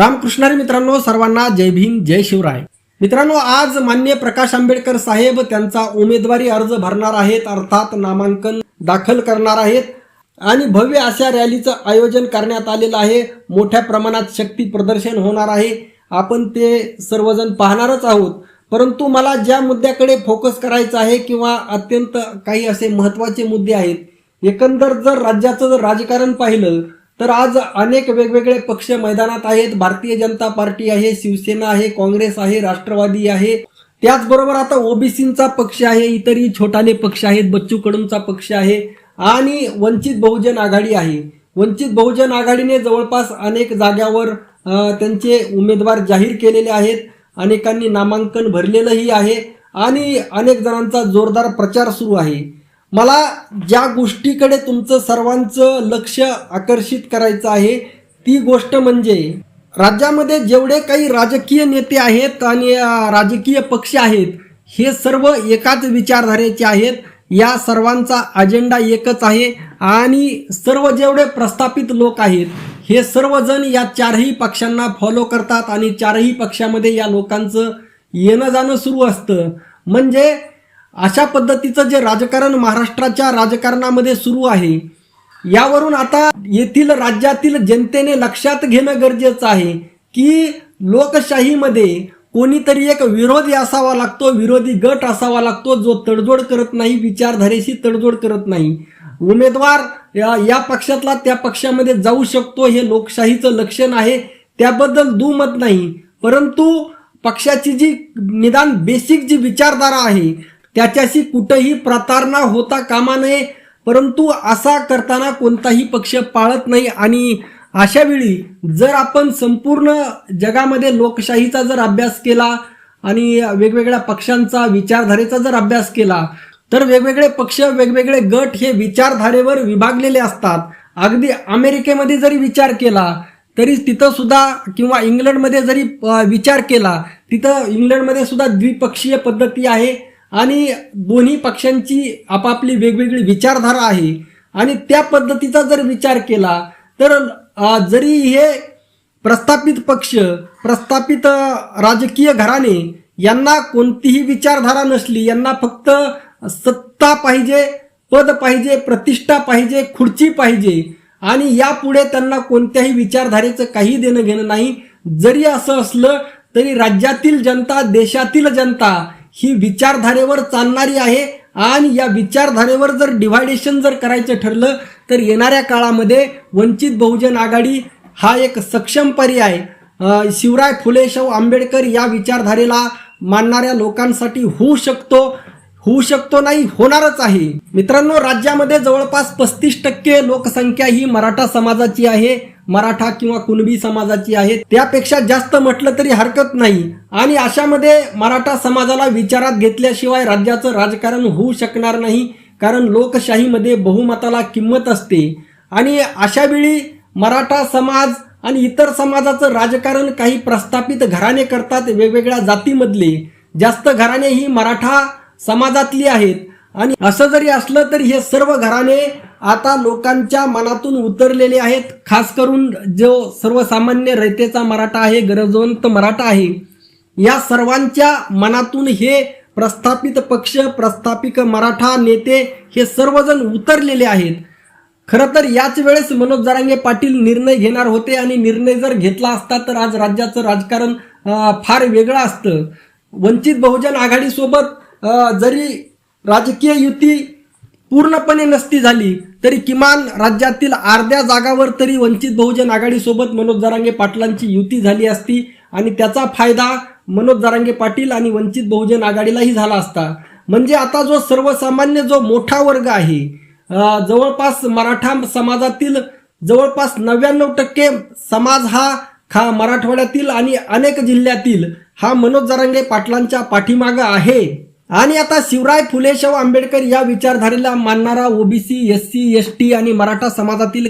रामकृष्णारी मित्रांनो सर्वांना जय भीम जय शिवराय. मित्रांनो आज मान्य प्रकाश आंबेडकर साहेब त्यांचा उमेदवारी अर्ज भरणार आहेत अर्थात नामांकन दाखल करणार आहेत. आणि भव्य अशा रॅलीचं आयोजन करण्यात आलेलं आहे. मोठ्या प्रमाणात शक्ती प्रदर्शन होणार आहे. आपण ते सर्वजण पाहणारच आहोत. परंतु मला ज्या मुद्द्याकडे फोकस करायचं आहे किंवा अत्यंत काही असे महत्त्वाचे मुद्दे आहेत एकंदर जर राज्याचं जर राजकारण पाहिलं तर आज अनेक वेगवेगळे पक्ष मैदानात आहेत. भारतीय जनता पार्टी आहे शिवसेना आहे काँग्रेस आहे राष्ट्रवादी आहे. त्याचबरोबर आता ओबीसींचा पक्ष आहे इतरही छोटाले पक्ष आहेत बच्चू कडूंचा पक्ष आहे आणि वंचित बहुजन आघाडी आहे. वंचित बहुजन आघाडीने जवळपास अनेक जाग्यावर त्यांचे उमेदवार जाहीर केलेले आहेत. अनेकांनी नामांकन भरलेलंही आहे आणि अनेक जणांचा जोरदार प्रचार सुरू आहे. मला ज्या गोष्टीकडे तुमचं सर्वांचं लक्ष आकर्षित करायचं आहे ती गोष्ट म्हणजे राज्यामध्ये जेवढे काही राजकीय नेते आहेत आणि राजकीय पक्ष आहेत हे सर्व एकाच विचारधारेचे आहेत. या सर्वांचा अजेंडा एकच आहे आणि सर्व जेवढे प्रस्थापित लोक आहेत हे सर्वजण या चारही पक्षांना फॉलो करतात आणि चारही पक्षामध्ये या लोकांचं येणं जाणं सुरू असतं. म्हणजे अशा पद्धतीचं जे राजकारण महाराष्ट्राच्या राजकारणामध्ये सुरू आहे यावरून आता येथील राज्यातील जनतेने लक्षात घेणं गरजेचं आहे की लोकशाहीमध्ये कोणीतरी एक विरोधी असावा लागतो विरोधी गट असावा लागतो जो तडजोड करत नाही विचारधारेशी तडजोड करत नाही. उमेदवार या या पक्षातला त्या पक्षामध्ये जाऊ शकतो हे लोकशाहीचं लक्षण आहे. त्याबद्दल दुमत नाही. परंतु पक्षाची जी निदान बेसिक जी विचारधारा आहे त्याच्याशी कुठंही प्रतारणा होता कामा नये परंतु असा करताना कोणताही पक्ष पाळत नाही. आणि अशा वेळी जर आपण संपूर्ण जगामध्ये लोकशाहीचा जर अभ्यास केला आणि वेगवेगळ्या पक्षांचा विचारधारेचा जर अभ्यास केला तर वेगवेगळे पक्ष वेगवेगळे गट हे विचारधारेवर विभागलेले असतात. अगदी अमेरिकेमध्ये जरी विचार केला तरी तिथं सुद्धा किंवा इंग्लंडमध्ये जरी विचार केला तिथं इंग्लंडमध्ये सुद्धा द्विपक्षीय पद्धती आहे. आणि दोन्ही पक्षांची आपापली वेगवेगळी विचारधारा आहे. आणि त्या पद्धतीचा जर विचार केला तर जरी हे प्रस्थापित पक्ष प्रस्थापित राजकीय घराणे यांना कोणतीही विचारधारा नसली यांना फक्त सत्ता पाहिजे पद पाहिजे प्रतिष्ठा पाहिजे खुर्ची पाहिजे आणि यापुढे त्यांना कोणत्याही विचारधारेचं काही देणं घेणं नाही. जरी असं असलं तरी राज्यातील जनता देशातील जनता ही विचारधारेवर चालणारी आहे. आणि या विचारधारेवर जर डिव्हायडेशन जर करायचं ठरलं तर येणाऱ्या काळामध्ये वंचित बहुजन आघाडी हा एक सक्षम पर्याय शिवराय फुले शाहू आंबेडकर या विचारधारेला मानणाऱ्या लोकांसाठी होऊ शकतो होऊ शकतो नाही होणारच आहे. मित्रांनो राज्यामध्ये जवळपास पस्तीस टक्के लोकसंख्या ही मराठा समाजाची आहे. मराठा किंवा कुणबी समाजाची आहे त्यापेक्षा जास्त म्हटलं तरी हरकत नाही. आणि अशामध्ये मराठा समाजाला विचारात घेतल्याशिवाय राज्याचं राजकारण होऊ शकणार नाही कारण लोकशाहीमध्ये बहुमताला किंमत असते. आणि अशा वेळी मराठा समाज आणि इतर समाजाचं राजकारण काही प्रस्थापित घराणे करतात वेगवेगळ्या जातीमधले. जास्त घराणे ही मराठा समाजातली आहेत. आणि असं जरी असलं तरी हे सर्व घराणे आता लोकांच्या मनातून उतरलेले आहेत खास करून जो सर्वसामान्य रयतेचा मराठा आहे गरजवंत मराठा आहे या सर्वांच्या मनातून हे प्रस्थापित पक्ष प्रस्थापित मराठा नेते हे सर्वजण उतरलेले आहेत. खरं तर याच वेळेस मनोज जरांगे पाटील निर्णय घेणार होते आणि निर्णय जर घेतला असता तर आज राज्याचं राजकारण फार वेगळं असतं. वंचित बहुजन आघाडीसोबत जरी राजकीय युती पूर्णपणे नसती झाली तरी किमान राज्यातील अर्ध्या जागावर तरी वंचित बहुजन आघाडीसोबत मनोज जरांगे पाटलांची युती झाली असती आणि त्याचा फायदा मनोज जरांगे पाटील आणि वंचित बहुजन आघाडीलाही झाला असता. म्हणजे आता जो सर्वसामान्य जो मोठा वर्ग आहे जवळपास मराठा समाजातील जवळपास नव्याण्णव टक्के समाज हा खा मराठवाड्यातील आणि अनेक जिल्ह्यातील हा मनोज जरांगे पाटलांच्या पाठीमागं आहे. आणि आता शिवराय फुले शाहू आंबेडकर या विचारधारेला मानणारा OBC S C S T आणि मराठा समाजातील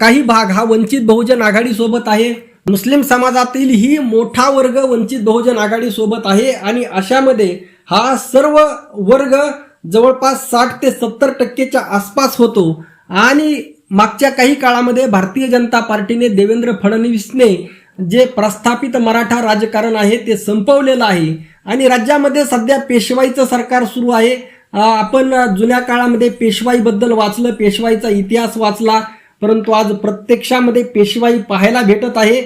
काही भाग हा वंचित बहुजन आघाडीसोबत आहे. मुस्लिम समाजातील ही मोठा वर्ग वंचित बहुजन आघाडीसोबत आहे आणि अशामध्ये हा सर्व वर्ग जवळपास साठ ते सत्तर टक्केच्या आसपास होतो. आणि मागच्या काही काळामध्ये भारतीय जनता पार्टीने देवेंद्र फडणवीसने जे प्रस्थापित मराठा राजकारण आहे ते संपवलेलं आहे. आणि राज्यामध्ये सध्या पेशवाईचं सरकार सुरू आहे. आपण जुन्या काळामध्ये पेशवाईबद्दल वाचलं पेशवाईचा इतिहास वाचला परंतु आज प्रत्यक्षामध्ये पेशवाई पाहायला भेटत आहे.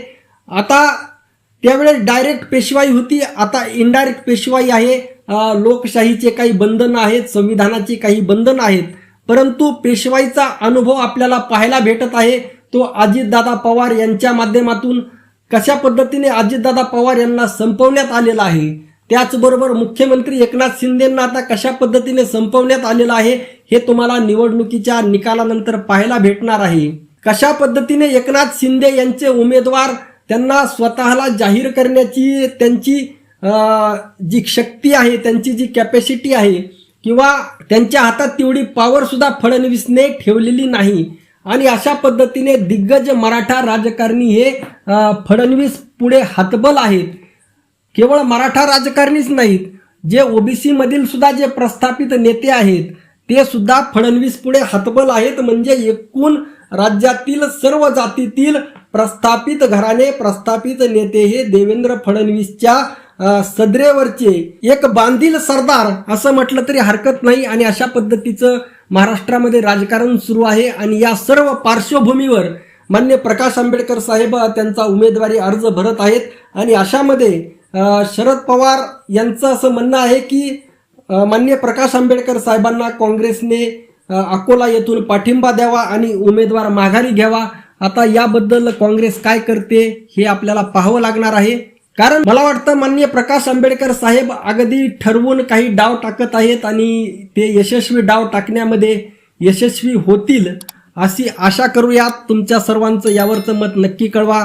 आता त्यावेळेस डायरेक्ट पेशवाई होती आता इनडायरेक्ट पेशवाई आहे. लोकशाहीचे काही बंधनं आहेत संविधानाची काही बंधनं आहेत. परंतु पेशवाईचा अनुभव आपल्याला पाहायला भेटत आहे. तो अजितदादा पवार यांच्या माध्यमातून कशा पद्धतीने अजितदादा पवार यांना संपवण्यात आलेला आहे? त्याचबरोबर मुख्यमंत्री एकनाथ शिंदेंना आता कशा पद्धतीने संपवण्यात आलेलं आहे हे तुम्हाला निवडणुकीच्या निकालानंतर पाहायला भेटणार आहे. कशा पद्धतीने एकनाथ शिंदे यांचे उमेदवार त्यांना स्वतःला जाहीर करण्याची त्यांची जी शक्ती आहे त्यांची जी कॅपॅसिटी आहे किंवा त्यांच्या हातात तेवढी पॉवर सुद्धा फडणवीसने ठेवलेली नाही आणि अशा पद्धतीने दिग्गज मराठा राजकारणी हे फडणवीस पुढे हातबल आहेत. केवळ मराठा राजकारणीच नाहीत जे ओबीसी मधील सुद्धा जे प्रस्थापित नेते आहेत ते सुद्धा फडणवीस पुढे हातबल आहेत म्हणजे एकूण राज्यातील सर्व जातीतील प्रस्थापित घराणे प्रस्थापित नेते हे देवेंद्र फडणवीसच्या सदरेवरचे. एक बांधील सरदार असं म्हटलं तरी हरकत नाही आणि अशा पद्धतीचं महाराष्ट्रामध्ये राजकारण सुरू आहे आणि या सर्व पार्श्वभूमीवर मान्य प्रकाश आंबेडकर साहेब त्यांचा उमेदवारी अर्ज भरत आहेत आणि अशामध्ये शरद पवार यांचं असं म्हणणं आहे की मान्य प्रकाश आंबेडकर साहेबांना काँग्रेसने अकोला येथून पाठिंबा द्यावा आणि उमेदवार माघारी घ्यावा. आता याबद्दल काँग्रेस काय करते हे आपल्याला पाहावं लागणार आहे. कारण मला वाटतं माननीय प्रकाश आंबेडकर साहेब अगदी ठरवून काही डाव टाकत आहेत आणि ते यशस्वी डाव टाकण्यामध्ये यशस्वी होतील अशी आशा करूयात. तुमच्या सर्वांचं यावरचं मत नक्की कळवा.